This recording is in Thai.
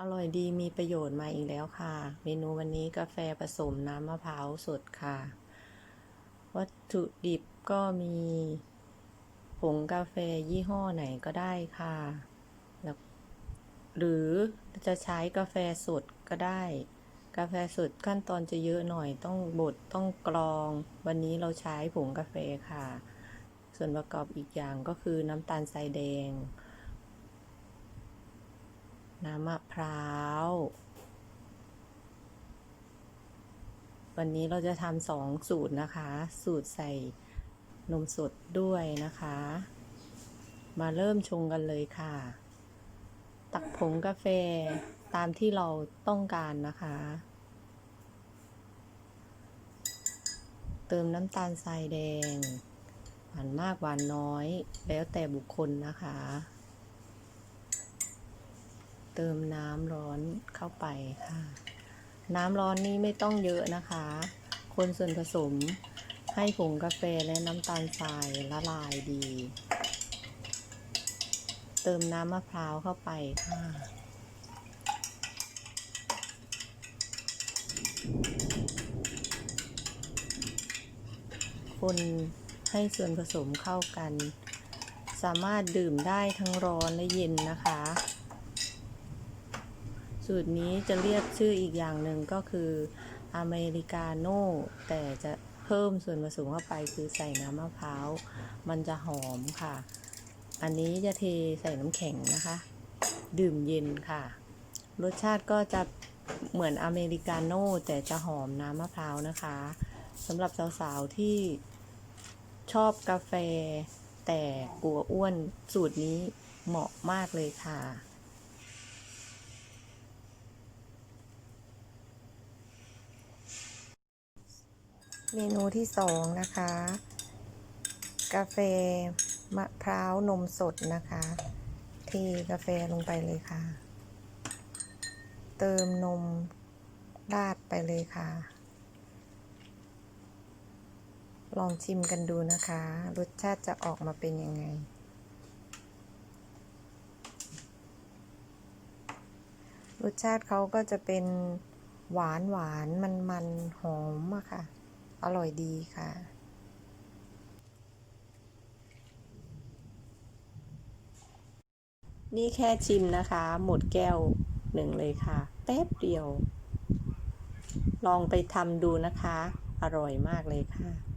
อร่อยดีมีประโยชน์มาอีกแล้วค่ะ เมนูวันนี้กาแฟผสมน้ำมะพร้าวสดค่ะ วัตถุดิบก็มีผงกาแฟยี่ห้อไหนก็ได้ค่ะแล้วหรือจะใช้กาแฟสดก็ได้ กาแฟสดขั้นตอนจะเยอะหน่อยต้องบดต้องกรอง วันนี้เราใช้ผงกาแฟค่ะ ส่วนประกอบอีกอย่างก็คือน้ำตาลทรายแดง น้ำมะพร้าว วันนี้เราจะทำสองสูตรนะคะ สูตรใส่นมสดด้วยนะคะ มาเริ่มชงกันเลยค่ะ ตักผงกาแฟตามที่เราต้องการนะคะ เติมน้ำตาลทรายแดง หวานมากหวานน้อย แล้วแต่บุคคลนะคะ เติมน้ำร้อนเข้าไปค่ะ น้ำร้อนนี่ไม่ต้องเยอะนะคะ คนส่วนผสมให้ผงกาแฟและน้ำตาลทรายละลายดี เติมน้ำมะพร้าวเข้าไปค่ะคนให้ส่วนผสมเข้ากัน สามารถดื่มได้ทั้งร้อนและเย็นนะคะ สูตรนี้จะเรียกชื่ออีกอย่างหนึ่งก็คืออเมริกาโน่แต่จะเพิ่มส่วนผสมเข้าไปคือใส่น้ำมะพร้าว มันจะหอมค่ะ อันนี้จะเทใส่น้ำแข็งนะคะ ดื่มเย็นค่ะ รสชาติก็จะเหมือนอเมริกาโน่แต่จะหอมน้ำมะพร้าวนะคะสำหรับสาวๆที่ชอบกาแฟแต่กลัวอ้วนสูตรนี้เหมาะมากเลยค่ะ เมนูที่สองนะคะ กาแฟมะพร้าวนมสดนะคะเทกาแฟลงไปเลยค่ะ เติมนมราดไปเลยค่ะ ลองชิมกันดูนะคะ รสชาติจะออกมาเป็นยังไง รสชาติเขาก็จะเป็นหวานหวานมันมันหอมอะค่ะ อร่อยดีค่ะนี่แค่ชิมนะคะ หมดแก้วหนึ่งเลยค่ะ แป๊บเดียว ลองไปทำดูนะคะ อร่อยมากเลยค่ะ